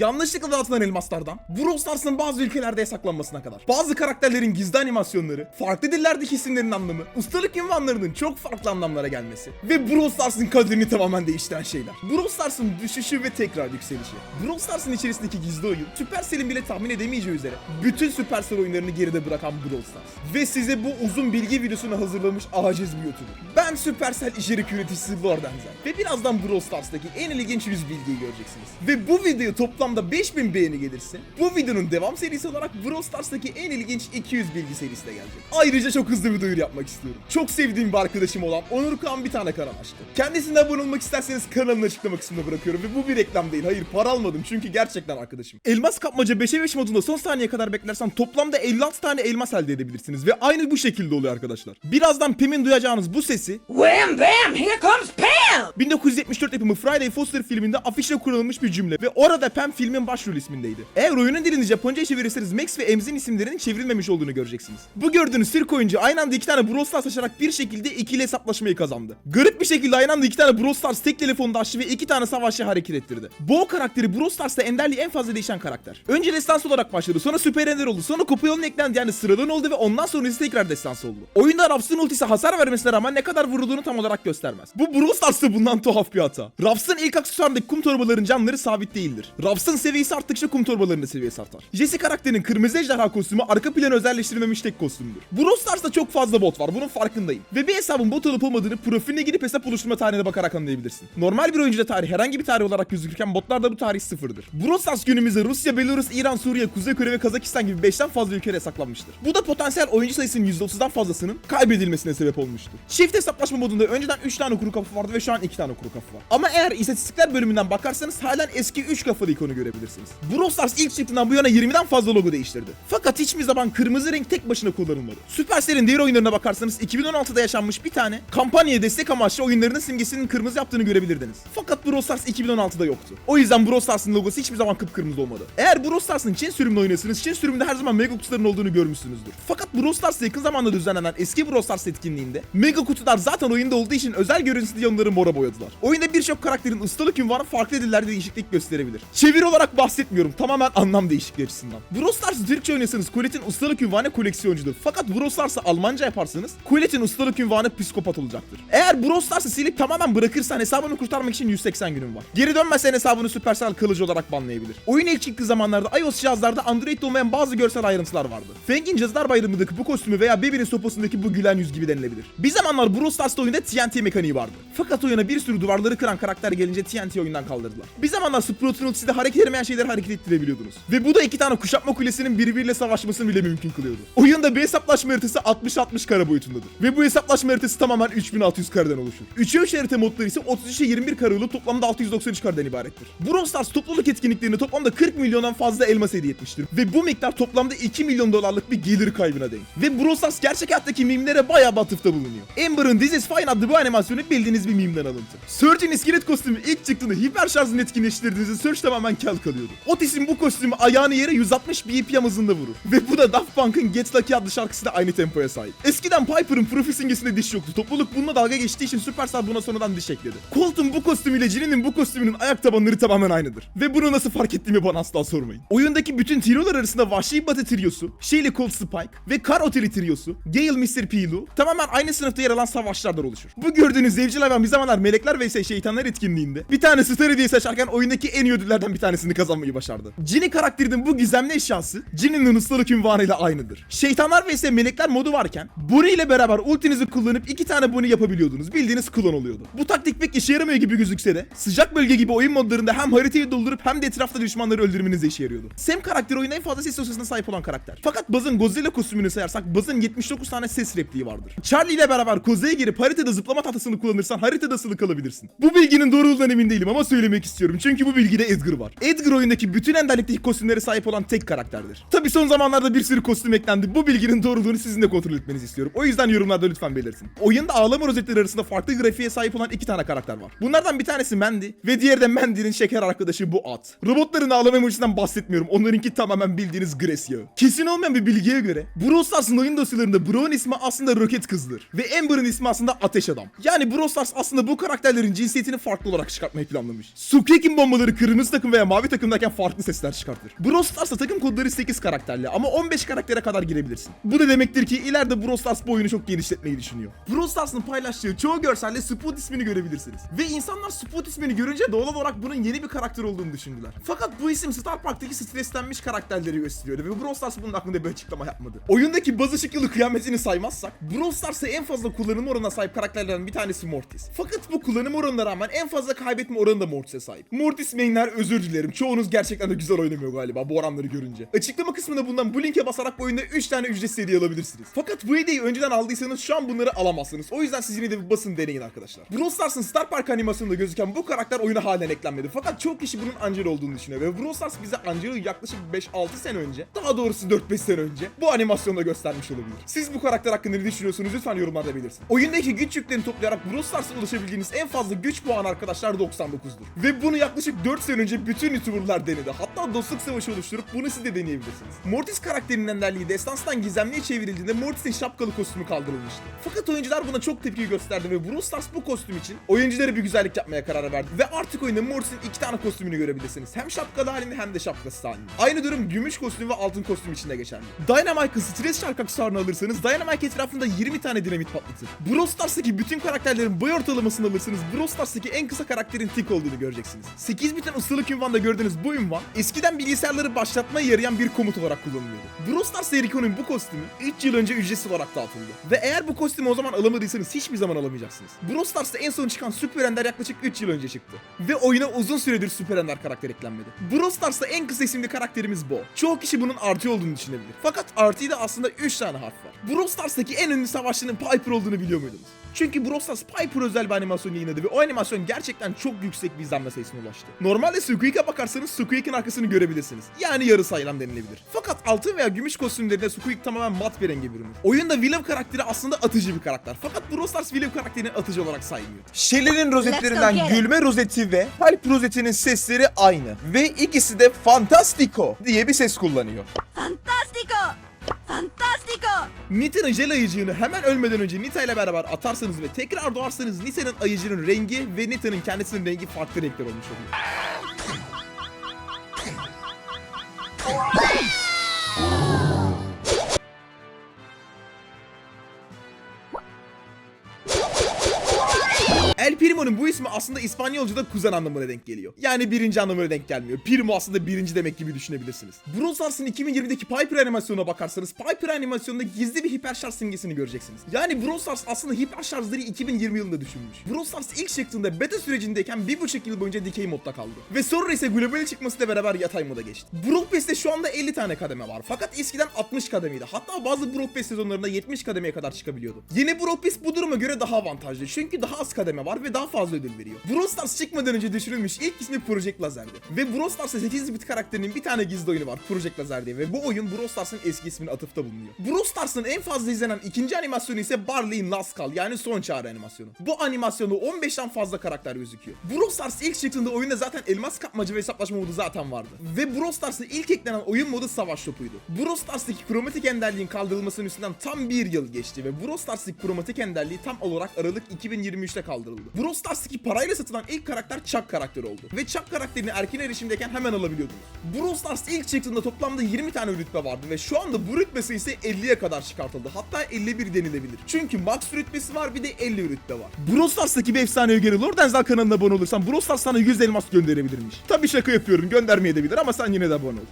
yanlışlıkla dağıtılan elmaslardan, Brawl Stars'ın bazı ülkelerde yasaklanmasına kadar, bazı karakterlerin gizli animasyonları, farklı dillerdeki isimlerin anlamı, ustalık ünvanlarının çok farklı anlamlara gelmesi ve Brawl Stars'ın kaderini tamamen değiştiren şeyler. Brawl Stars'ın düşüşü ve tekrar yükselişi. Brawl Stars'ın içerisindeki gizli oyun, Supercell'in bile tahmin edemeyeceği üzere bütün Supercell oyunlarını geride bırakan Brawl Stars. Ve size bu uzun bilgi videosunu hazırlamış aciz bir YouTuber. Ben Supercell içerik üreticisi Lord. Ve birazdan Brawl Stars'taki en ilginç 100 bilgiyi göreceksiniz. Ve bu video toplamda 5000 beğeni gelirse bu videonun devam serisi olarak Brawl Stars'taki en ilginç 200 bilgi serisi de gelecek. Ayrıca çok hızlı bir duyuru yapmak istiyorum. Çok sevdiğim bir arkadaşım olan Onur Kağan bir tane kanal açtı. Kendisine abone olmak isterseniz kanalın açıklama kısmına bırakıyorum ve bu bir reklam değil. Hayır para almadım çünkü gerçekten arkadaşım. Elmas kapmaca 5'e 5 modunda son saniye kadar beklersen toplamda 56 tane elmas elde edebilirsiniz ve aynı bu şekilde oluyor arkadaşlar. Birazdan Pim'in duyacağınız bu sesi Wham bam, here comes Pam! 1974 yapımı Friday Foster filminde afişle kullanılmış bir cümle ve orada Pam filmin başrol ismindeydi. Eğer oyunun dilini Japonca'ya çevirirseniz Max ve Emz'in isimlerinin çevrilmemiş olduğunu göreceksiniz. Bu gördüğünüz Türk oyuncu aynı anda iki tane Brawl Stars açarak bir şekilde ikili hesaplaşmayı kazandı. Garip bir şekilde aynı anda iki tane Brawl Stars tek telefonda açtı ve iki tane savaşçı hareket ettirdi. Bo karakteri Brawl Stars'ta enderliği en fazla değişen karakter. Önce destans olarak başladı sonra süper ender oldu sonra kupa yoluna eklendi yani sıradan oldu ve ondan sonrası tekrar destans oldu. Oyunda Raps'ın ultisi hasar vermesine rağmen ne kadar vurulduğunu tam olarak göstermez. Bu Brawl Stars'ta bundan tuhaf bir hata. Raps'ın ilk aksesuarındaki kum torbaların canları sabit değildir. Raps'ın seviyesi arttıkça kum torbalarının seviyesi artar. Jesse karakterinin kırmızı ejderha kostümü arka planı özelleştirilmemiş tek kostümdür. Brawl Stars'ta çok fazla bot var bunun farkındayım. Ve bir hesabın bot olup olmadığını profiline gidip hesap oluşturma tarihine bakarak anlayabilirsin. Normal bir oyuncuda tarih herhangi bir tarih olarak gözükürken botlarda bu tarih sıfırdır. Brawl Stars günümüzde Rusya, Belarus, İran, Suriye, Kuzey Kore ve Kazakistan gibi 5'ten fazla ülkede yasaklanmıştır. Bu da potansiyel oyuncu sayısının %30'dan fazlasının kaybedilmesine sebep olmuştur. Çift hesaplaşma modunda önceden 3 tane kuru kafa vardı ve şu an 2 tane kuru kafa var. Ama eğer istatistikler bölümünden bakarsanız halen eski 3 kafalı ikonu görebilirsiniz. Brawl Stars ilk çıktığından bu yana 20'den fazla logo değiştirdi. Fakat hiçbir zaman kırmızı renk tek başına kullanılmadı. Supercell'in diğer oyunlarına bakarsanız 2016'da yaşanmış bir tane kampanyaya destek amaçlı oyunlarının simgesinin kırmızı yaptığını görebilirdiniz. Fakat Brawl Stars 2016'da yoktu. O yüzden Brawl Stars'ın logosu hiçbir zaman kıpkırmızı olmadı. Eğer Brawl Stars'ın Çin sürümünü oynuyorsanız Çin sürümünde her zaman mega kutuların olduğunu görmüşsünüzdür. Fakat Brawl Stars'ta yakın zamanda düzenlenen eski Brawl Stars etkinliğinde mega kutular zaten oyunda olduğu için özel görüntüsü diye onları mora boyadılar. Oyunda birçok karakterin ustalık ünvanı farklı dillerde değişiklik gösterebilir. Çeviri olarak bahsetmiyorum tamamen anlam değişikliği açısından. Brawl Stars'ı Türkçe oynuyorsanız Colette'in ustalık ünvanı koleksiyoncudur. Fakat Brawl Stars'ı Almanca yaparsanız Colette'in ustalık ünvanı psikopat olacaktır. Eğer Brawl Stars'ı silip tamamen bırakırsan hesabını kurtarmak için 180 günün var. Geri dönmezsen hesabını Supercell kılıcı olarak banlayabilir. Oyun ilk çıktığı zamanlarda iOS cihazlarda Android'de olmayan bazı görsel ayrıntılar vardı. Fang'in Cadılar Bayramı'ndaki bu kostümü veya Baby'nin sopasındaki bu gülen yüz gibi denilebilir. Bir zamanlar Brawl Stars'ta oyunda TNT mekaniği vardı. Fakat oyuna bir sürü duvarları kıran karakter gelince TNT oyundan kaldırdılar. Bir zamanlar Sprout'un ultisiyle hareket edemeyen şeyleri hareket ettirebiliyordunuz. Ve bu da iki tane kuşatma kulesinin birbiriyle savaşmasını bile mümkün kılıyordu. Oyunda bir hesaplaşma haritası 60-60 kare boyutundadır. Ve bu hesaplaşma haritası tamamen 3600 kareden oluşur. 3'e 3 harita modları ise 33'e 21 kare olup toplamda 693 kareden ibarettir. Brawl Stars topluluk etkinliklerinde toplamda 40 milyondan fazla elmas hediye etmiştir. Ve bu miktar toplamda 2 milyon dolarlık bir gelir kaybına denk. Ve Brawl Stars gerçek hayattaki mimlere bayağı batıfta bulunuyor. Amber'ın This is Fine adlı bu animasyonu bildiğiniz bir mimden alıntı. Surge'in iskelet kostümü ilk çıktığında hiper şarjını etkinleştirdiğinizde Surge tamamen kel kalıyordu. Otis'in bu kostümü ayağını yere 160 BPM hızında vurur. Ve bu da Daft Punk'ın Get Lucky adlı şarkısı da aynı tempoya sahip. Eskiden Piper'ın profi simgesinde diş yoktu. Topluluk bununla dalga geçtiği için Superstar buna sonradan diş ekledi. Colt'un bu kostümüyle Jin'in bu kostümünün ayak tabanları tamamen aynıdır. Ve bunu nasıl fark ettiğimi bana asla sormayın. Oyundaki bütün triolar arasında Vahşi Batı triosu, Shelly Colt Spike ve Kar Oteli triosu, Gale Mr. Pilu tamamen aynı sınıfta yer alan savaşçılardan oluşur. Bu gördüğünüz evcil hayvan bir zamanlar melekler vs şeytanlar etkinliğinde bir tane Star diye seçerken oyundaki en iyi ödüllerden bir tanesini kazanmayı başardı. Jinny karakterinin bu gizemli eşyası Jinny'nin ustalık ünvanıyla aynıdır. Şeytanlar vs melekler modu varken Bunny ile beraber ultinizi kullanıp iki tane Bunny yapabiliyordunuz. Bildiğiniz klon oluyordu. Bu taktik pek işe yaramıyor gibi gözükse de sıcak bölge gibi oyun modlarında hem haritayı doldurup hem de etrafta düşmanları öldürmenize işe yarıyordu. Sam karakteri oyunda en fazla ses dosyasına sahip olan karakter. Fakat Buzz'ın Godzilla kostümünü sayarsak Buzz'ın 79 tane ses repliği vardır. Charlie ile beraber kozaya girip haritada zıplama tahtasını kullanırsan haritada asılı kalabilirsin. Bu bilginin doğruluğundan emin değilim ama söylemek istiyorum. Çünkü bu bilgide Edgar var. Edgar oyundaki bütün enderlikteki kostümlere sahip olan tek karakterdir. Tabi son zamanlarda bir sürü kostüm eklendi. Bu bilginin doğruluğunu sizin de kontrol etmenizi istiyorum. O yüzden yorumlarda lütfen belirtin. Oyunda ağlama rozetleri arasında farklı grafiğe sahip olan iki tane karakter var. Bunlardan bir tanesi Mandy ve diğeri de Mandy'nin şeker arkadaşı bu at. Robotların ağlama emojisinden bahsetmiyorum. Onlarınki tamamen bildiğiniz Grace yağı. Kesin olmayan bir bilgiye göre Brawl Stars'ın oyun dosyalarında Brown ismi aslında Roket Kızdır ve Amber'ın ismi aslında Ateş Adam. Yani Brawl Stars aslında bu karakterlerin cinsiyetini farklı olarak çıkartmayı planlamış. Sukekin bombaları kırmızı takım veya mavi takımdayken farklı sesler çıkartır. Brawl Stars'ta takım kodları 8 karakterli ama 15 karaktere kadar girebilirsin. Bu da demektir ki ileride Brawl Stars bu oyunu çok genişletmeyi düşünüyor. Brawl Stars'ın paylaştığı çoğu görselde Spot ismini görebilirsiniz. Ve insanlar Spot ismini görünce doğal olarak bunun yeni bir karakter olduğunu düşündüler. Fakat bu isim Star Park'taki streslenmiş karakterleri gösteriyordu ve Brawl Stars bunun hakkında bir açıklama yapmadı. Oyundaki bazı ışık yılı kıyametini saymazsak, Brawl Stars'ta en fazla kullanım oranına sahip karakterlerden bir tanesi Mortis. Fakat bu kullanım oranına rağmen en fazla kaybetme oranı da Mortis'e sahip. Mortis mainler özür dilerim. Çoğunuz gerçekten de güzel oynamıyor galiba bu oranları görünce. Açıklama kısmında bulunan bu linke basarak bu oyunda 3 tane ücretsiz hediye alabilirsiniz. Fakat bu hediyeyi önceden aldıysanız şu an bunları alamazsınız. O yüzden siz yine de bir basın deneyin arkadaşlar. Brawl Stars'ın Star Park animasyonunda gözüken bu karakter oyuna halen eklenmedi. Fakat çok kişi bunun Angelo olduğunu düşünüyor ve Brawl Stars bize Angelo'yu yaklaşık 5-6 sene önce, daha doğrusu 4-5 sene önce bu animasyonda göstermiş olabilir. Siz bu karakter hakkında ne düşünüyorsunuz lütfen yorumlarda belirtin. Oyundaki güç yüklerini toplayarak Brawl Stars'a ulaşabildiğiniz en fazla güç puanı arkadaşlar 99'dur. Ve bunu yaklaşık 4 sene önce bütün YouTuber'lar denedi. Hatta dostluk savaşı oluşturup bunu siz de deneyebilirsiniz. Mortis karakterinin enderliği destanstan gizemliye çevrildiğinde Mortis'in şapkalı kostümü kaldırılmıştı. Fakat oyuncular buna çok tepki gösterdi ve Brawl Stars bu kostüm için oyunculara bir güzellik yapmaya karar verdi. Ve artık oyunda Mortis'in iki tane kostümünü görebilirsiniz. Hem şapkalı halinde hem de şapkasız halinde. Aynı durum gümüş kostüm ve altın kostüm için de geçerli. Dynamite'ın stres şarkı aksesuarını alırsanız Dynamite etrafında 20 tane dinamit patlatır. Brawl Stars'taki bütün karakterlerin boy ortalamasını alırsanız Brawl Stars'taki en kısa karakterin Tick olduğunu göreceksiniz. 8 biten ustalık ünvanda gördüğünüz bu ünvan eskiden bilgisayarları başlatmaya yarayan bir komut olarak kullanılıyordu. Brawl Stars Eriko'nun bu kostümü 3 yıl önce ücretsiz olarak dağıtıldı. Ve eğer bu kostümü o zaman alamadıysanız hiçbir zaman alamayacaksınız. Brawl Stars'ta en son çıkan Super Ender yaklaşık 3 yıl önce çıktı. Ve oyuna uzun süredir Super Ender karakter eklenmedi. Brawl Stars'ta en kısa isimli karakterimiz Bo. Çoğu kişi bunun artı olduğunu düşünebilir. Fakat artıyı da aslında 3 tane harf var. Brawl Stars'taki en ünlü savaşçının Piper olduğunu biliyor muydunuz? Çünkü Brawl Stars Piper özel bir animasyon yayınladı ve o animasyon gerçekten çok yüksek bir izlenme sayısına ulaştı. Normalde Squeak'a bakarsanız Squeak'in arkasını görebilirsiniz. Yani yarı sayılan denilebilir. Fakat altın veya gümüş kostümlerinde Squeak tamamen mat bir renge bürünür. Oyunda Willow karakteri aslında atıcı bir karakter. Fakat Brawl Stars Willow karakterini atıcı olarak saymıyor. Shelly'nin rozetlerinden gülme rozeti ve kalp rozetinin sesleri aynı. Ve ikisi de Fantastico diye bir ses kullanıyor. ¡Fantástico! ¡Fantástico! Nita'nın jel ayıcığını hemen ölmeden önce Nita ile beraber atarsanız ve tekrar doğarsanız Nita'nın ayıcının rengi ve Nita'nın kendisinin rengi farklı renkler olmuş oluyor. El Primo'nun bu ismi aslında İspanyolca'da kuzen anlamına denk geliyor. Yani birinci anlamına denk gelmiyor. Primo aslında birinci demek gibi düşünebilirsiniz. Brawl Stars'ın 2020'deki Piper animasyonuna bakarsanız Piper animasyonunda gizli bir hiper şarj simgesini göreceksiniz. Yani Brawl aslında hiper şarjları 2020 yılında düşünmüş. Brawl ilk çıktığında beta sürecindeyken bir buçuk yıl boyunca dikey modda kaldı. Ve sonra ise global çıkmasıyla beraber yatay moda geçti. Brawl şu anda 50 tane kademe var. Fakat eskiden 60 kademeydi. Hatta bazı Brawl Pass sezonlarında 70 kademeye kadar çıkabiliyordu. Yeni Brawl Pass bu duruma göre daha avantajlı. Çünkü daha az kademe var ve daha fazla ödül veriyor. Brawl Stars çıkmadan önce düşünülmüş ilk ismi Project Lazer'di. Ve Brawl Stars'ta 8 bit karakterinin bir tane gizli oyunu var Project Lazer diye. Ve bu oyun Brawl Stars'ın eski ismine atıfta bulunuyor. Brawl Stars'ın en fazla izlenen ikinci animasyonu ise Barley'in Last Call yani son çağrı animasyonu. Bu animasyonda 15'ten fazla karakter gözüküyor. Brawl Stars ilk çıktığında oyunda zaten elmas kapmaca ve hesaplaşma modu zaten vardı. Ve Brawl Stars'ta ilk eklenen oyun modu savaş topuydu. Brawl Stars'taki kromatik enderliğin kaldırılmasının üstünden tam bir yıl geçti ve Brawl Stars'taki kromatik enderliği tam olarak Aralık 2023'te kaldırıldı. Brawl Stars'taki parayla satılan ilk karakter Chuck karakteri oldu. Ve Chuck karakterini erken erişimdeyken hemen alabiliyordunuz. Brawl Stars ilk çıktığında toplamda 20 tane rütbe vardı ve şu anda bu rütbe sayısı 50'ye kadar çıkartıldı. Hatta 51 denilebilir. Çünkü max rütbesi var bir de 50 rütbe var. Brawl Stars'taki bir efsanevi göre Lord Denzel kanalına abone olursan Brawl Stars sana 100 elmas gönderebilirmiş. Tabii şaka yapıyorum göndermeye de bilir ama sen yine de abone ol.